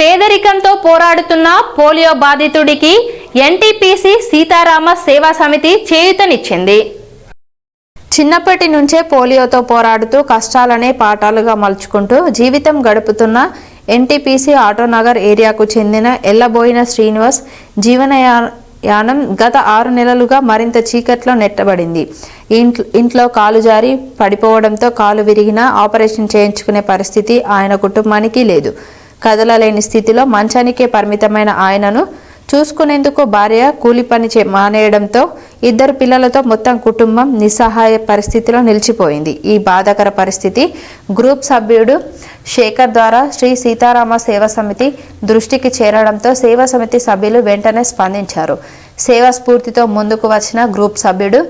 పేదరికంతో పోరాడుతున్న polio బాధితుడికి NTPC Sitarama సేవా సమితి చేయూతనిచ్చింది. చిన్నప్పటి నుంచే పోలియోతో పోరాడుతూ కష్టాలనే పాఠాలుగా మలుచుకుంటూ జీవితం గడుపుతున్న ఎన్టీపీసీ ఆటోనగర్ ఏరియాకు చెందిన ఎల్లబోయిన శ్రీనివాస్ జీవనయా- యానం గత ఆరు నెలలుగా మరింత చీకట్లో నెట్టబడింది. ఇంట్లో ఇంట్లో కాలు జారి పడిపోవడంతో కాలు విరిగిన ఆపరేషన్ చేయించుకునే పరిస్థితి ఆయన కుటుంబానికి లేదు. కదలలేని స్థితిలో మంచానికే పరిమితమైన ఆయనను చూసుకునేందుకు భార్య కూలి పని చే మానేయడంతో ఇద్దరు పిల్లలతో మొత్తం కుటుంబం నిస్సహాయ పరిస్థితిలో నిలిచిపోయింది. ఈ బాధాకర పరిస్థితి గ్రూప్ సభ్యుడు శేఖర్ ద్వారా శ్రీ సీతారామ సేవా సమితి దృష్టికి చేరడంతో సేవా సమితి సభ్యులు వెంటనే స్పందించారు. సేవా స్ఫూర్తితో ముందుకు వచ్చిన గ్రూప్ సభ్యుడు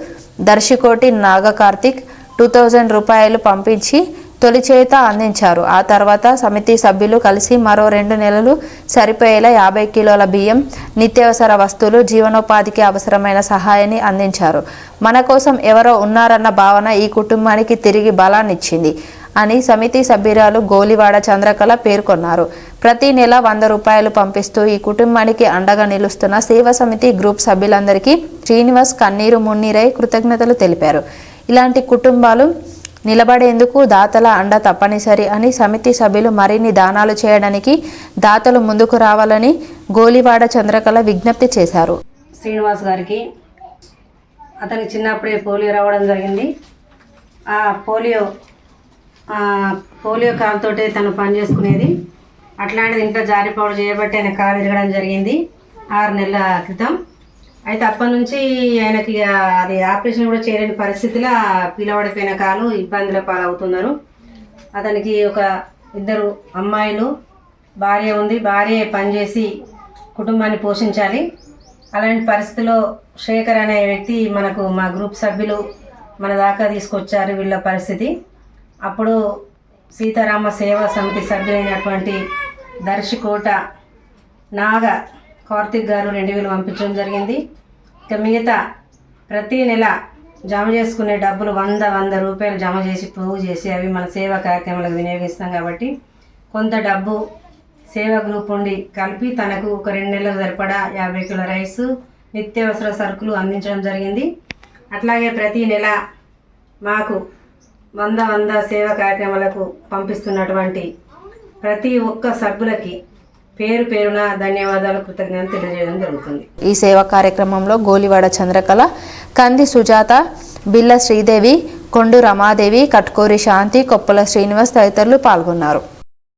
దర్శికోటి నాగకార్తిక్ టూ థౌజండ్ రూపాయలు పంపించి తొలిచేత అందించారు. ఆ తర్వాత సమితి సభ్యులు కలిసి మరో రెండు నెలలు సరిపోయేలా యాభై కిలోల బియ్యం నిత్యావసర వస్తువులు జీవనోపాధికి అవసరమైన సహాయాన్ని అందించారు. మన కోసం ఎవరో ఉన్నారన్న భావన ఈ కుటుంబానికి తిరిగి బలాన్నిచ్చింది అని సమితి సభ్యురాలు గోలివాడ చంద్రకళ పేర్కొన్నారు. ప్రతి నెల వంద రూపాయలు పంపిస్తూ ఈ కుటుంబానికి అండగా నిలుస్తున్న సేవ సమితి గ్రూప్ సభ్యులందరికీ శ్రీనివాస్ కన్నీరు మున్నీరై కృతజ్ఞతలు తెలిపారు. ఇలాంటి కుటుంబాలు నిలబడేందుకు దాతల అండ తప్పనిసరి అని సమితి సభ్యులు మరిన్ని దానాలు చేయడానికి దాతలు ముందుకు రావాలని గోలివాడ చంద్రకళ విజ్ఞప్తి చేశారు. శ్రీనివాస్ గారికి అతనికి చిన్నప్పుడే పోలియో రావడం జరిగింది. ఆ పోలియో పోలియో కాలుతోటే తను పని చేసుకునేది అట్లాంటిది ఇంట్లో జారిపోవడం చేయబట్టి ఆయన కాలు తిరగడం జరిగింది. ఆరు నెలల క్రితం. అయితే అప్పటి నుంచి ఆయనకి ఇక అది ఆపరేషన్ కూడా చేయలేని పరిస్థితిలో పిలవడిపోయిన కాలు ఇబ్బందుల పాలవుతున్నారు. అతనికి ఒక ఇద్దరు అమ్మాయిలు భార్య ఉంది. భార్య పనిచేసి కుటుంబాన్ని పోషించాలి. అలాంటి పరిస్థితిలో శేఖర్ అనే వ్యక్తి మనకు మా గ్రూప్ సభ్యులు మన దాకా తీసుకొచ్చారు వీళ్ళ పరిస్థితి. అప్పుడు సీతారామ సేవా సమితి సభ్యులైనటువంటి దర్శికోట నాగ కార్తిక్ గారు రెండు వేలు పంపించడం జరిగింది. ఇక మిగతా ప్రతి నెల జమ చేసుకునే డబ్బులు వంద వంద రూపాయలు జమ చేసి పోగు చేసి అవి మన సేవా కార్యక్రమాలకు వినియోగిస్తాం కాబట్టి కొంత డబ్బు సేవా గ్రూప్ ఉండి కలిపి తనకు ఒక రెండు నెలలకు సరిపడా యాభై కిలో రైస్ నిత్యావసర సరుకులు అందించడం జరిగింది. అట్లాగే ప్రతి నెల మాకు వంద వంద సేవా కార్యక్రమాలకు పంపిస్తున్నటువంటి ప్రతి ఒక్క సభ్యులకి పేరు పేరున ధన్యవాదాలు కృతజ్ఞతలు తెలియజేయడం జరుగుతుంది. ఈ సేవా కార్యక్రమంలో గోలివాడ చంద్రకళ కంది సుజాత బిల్ల శ్రీదేవి కొండు రమాదేవి కట్కూరి శాంతి కొప్పల శ్రీనివాస్ తదితరులు పాల్గొన్నారు.